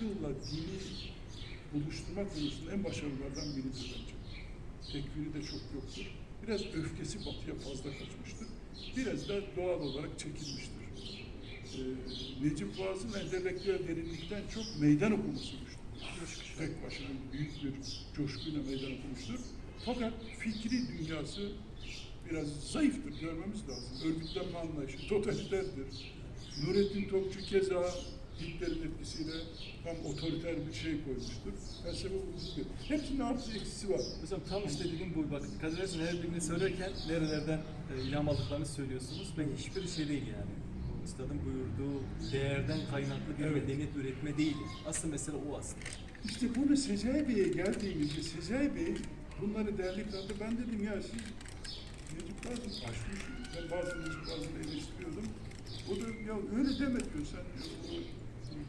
akılla dini buluşturma konusunda en başarılılardan biridir bence. Tekfiri de çok yoktur. Biraz öfkesi batıya fazla kaçmıştır. Biraz da doğal olarak çekilmiştir. Ee, Necip Fazıl entelektüel derinlikten çok meydan okumuştur. Tek başına büyük bir coşkuyla meydan okumuştur. Fakat fikri dünyası biraz zayıftır görmemiz lazım. Örgütlenme anlayışı totaliterdir. Nurettin Topçu keza Hitler'in etkisiyle tam otoriter bir şey koymuştur. Felsefe bu. Hepsinin artı eksisi var. Hocam tam işte dediğim bu. Bakın dikkat edersen her birini söylerken nerelerden e, ilham aldıklarını söylüyorsunuz ve hiçbir şey değil yani. Üstadın buyurduğu değerden kaynaklı bir Evet. medeniyet üretme değil. Asıl mesele o aslında. İşte bunu Sezai Bey'e geldiğimizde Sezai Bey bunları derleyip aldı. Ben dedim ya siz Necip Fazıl aşmışsınız. Ben bazı Necip Fazıl'ı eleştiriyordum. O da ya öyle deme diyor sen diyor.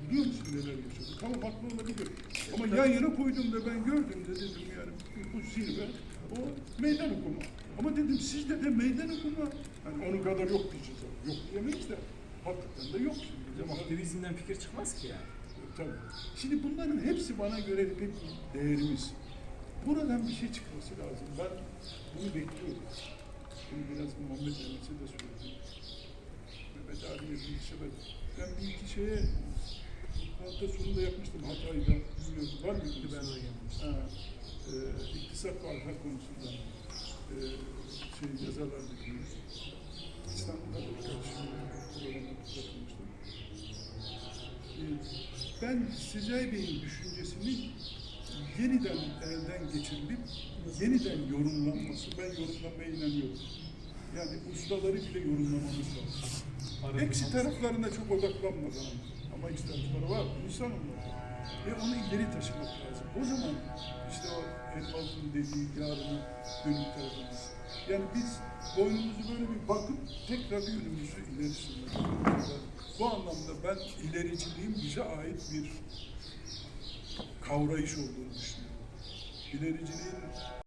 Biliyor musun neler yaşadı? Tamam haklı olabilir. Ama yan yana koyduğumda ben gördüm de dedim yani bu zirve o meydan okuma. Ama dedim sizde de meydan okuma. Yani onun kadar yok diyeceğiz. Yok diyemeyiz de hakikaten de yok şimdi. Aktivizmden fikir çıkmaz ki yani. Tabii. Şimdi bunların hepsi bana göre hep bir değerimiz. Buradan bir şey çıkması lazım. Ben bunu bekliyorum. Bunu biraz Muhammed Mehmet'e de söyledim. Mehmet abiye sefer. Ben şeye hafta sonunda yapmıştım Hatay'da. Bilmiyorum var mı? Ben de yapmıştım. Ha, e, iktisat ve arka konusunda e, şey yazarlar dediğimiz. İstanbul'da da katılmıştım. E, ben Sezai Bey'in düşüncesinin yeniden elden geçirilip yeniden yorumlanması, ben yorumlamaya inanıyorum. Yani ustaları bile yorumlamamız lazım. Eksi taraflarına çok odaklanmadan ama eksi tarafları var, insan onlar. Ve onu ileri taşımak lazım. O zaman işte o Elmas'ın dediği yarını dönük tarafımız. Yani biz boynumuzu böyle bir bakıp tekrar yönümüzü ileri sürmek lazım. Bu anlamda ben ilericiliğin bize ait bir kavrayış olduğunu düşünüyorum. İlericiliğin